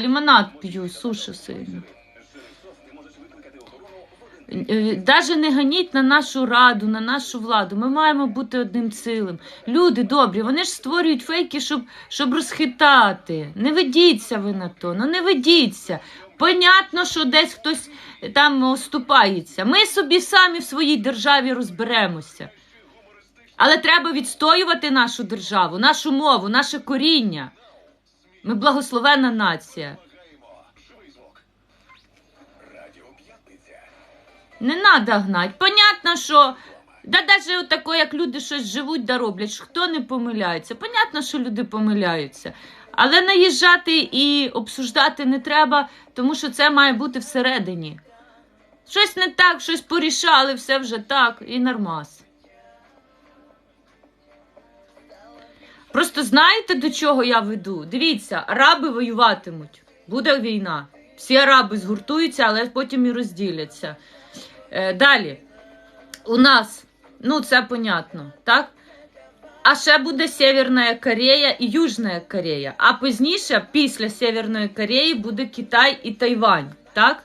Лимонад п'ю, сушу сильно. Навіть не ганіть на нашу раду, на нашу владу. Ми маємо бути одним цілим. Люди добрі, вони ж створюють фейки, щоб, щоб розхитати. Не ведіться ви на то, ну не ведіться. Понятно, що десь хтось там оступається. Ми собі самі в своїй державі розберемося. Але треба відстоювати нашу державу, нашу мову, наше коріння. Ми благословенна нація. Не треба гнать. Понятно, що. Да навіть отако, як люди щось живуть да роблять, хто не помиляється. Понятно, що люди помиляються. Але наїжджати і обсуждати не треба, тому що це має бути всередині. Щось не так, щось порішали, все вже так і нормас. Просто знаєте, до чого я веду? Дивіться, араби воюватимуть. Буде війна. Всі араби згуртуються, але потім і розділяться. Е, далі. У нас, ну це понятно, так? А ще буде Северна Корея і Южна Корея. А пізніше, після Северної Кореї, буде Китай і Тайвань. Так?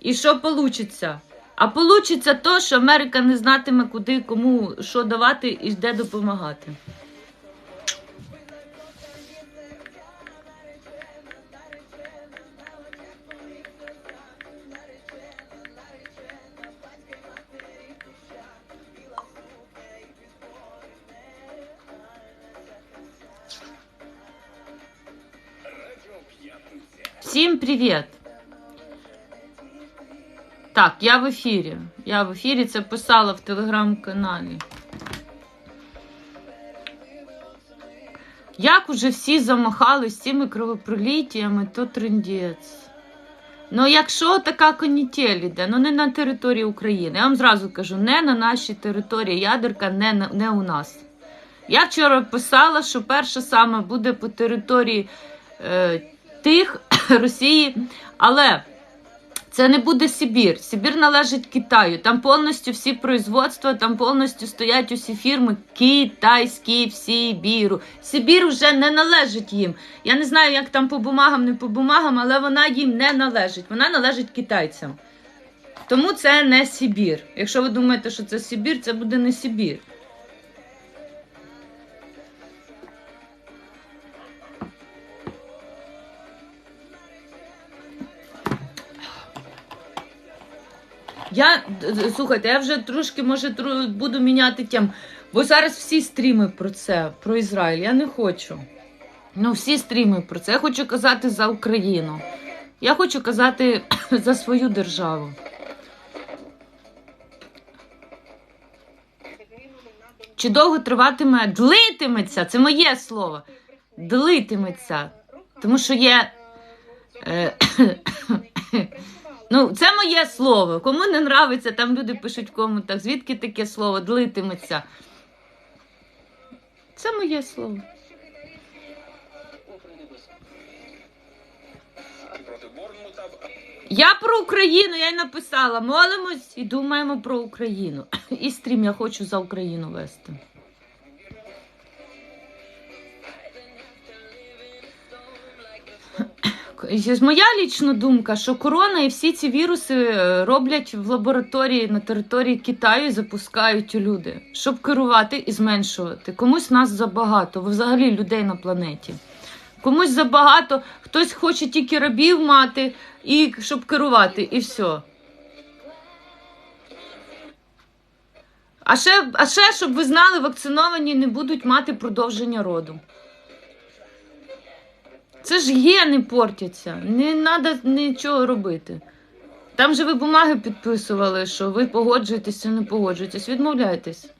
І що вийде? А вийде то, що Америка не знатиме, куди кому що давати і де допомагати. Всім привіт! Так, я в ефірі. Я в ефірі це писала в телеграм-каналі. Як уже всі замахались цими кровопроліттями, то трендець. Ну, якщо така канітель іде, ну не на території України. Я вам зразу кажу, не на нашій території. Ядерка не, на- не у нас. Я вчора писала, що перша саме буде по території е, тих Росії, але це не буде Сибір. Сибір належить Китаю. Там повністю всі производства, там повністю стоять усі фірми китайські в Сибіру. Сибір вже не належить їм. Я не знаю, як там по бумагам, не по бумагам, але вона їм не належить. Вона належить китайцям. Тому це не Сибір. Якщо ви думаєте, що це Сибір, це буде не Сибір. Я слухайте, я вже трошки може тру- буду міняти тему. Бо зараз всі стріми про це, про Ізраїль. Я не хочу. Ну, всі стріми про це. Я хочу казати за Україну. Я хочу казати за свою державу. Чи довго триватиме? Длитиметься, це моє слово. Длитиметься. Тому що є. Ну, це моє слово. Кому не нравиться, там люди пишуть в коментах, звідки таке слово длитиметься. Це моє слово. Я про Україну, я й написала. Молимось і думаємо про Україну. І стрім я хочу за Україну вести. Моя лічна думка, що корона і всі ці віруси е, роблять в лабораторії на території Китаю і запускають люди, щоб керувати і зменшувати. Комусь нас забагато, взагалі людей на планеті. Комусь забагато, хтось хоче тільки рабів мати, і щоб керувати, і все. А ще, а ще, щоб ви знали, вакциновані не будуть мати продовження роду. Це ж гени портяться. Не треба нічого робити. Там же ви бумаги підписували, що ви погоджуєтеся, не погоджуєтесь, відмовляєтесь.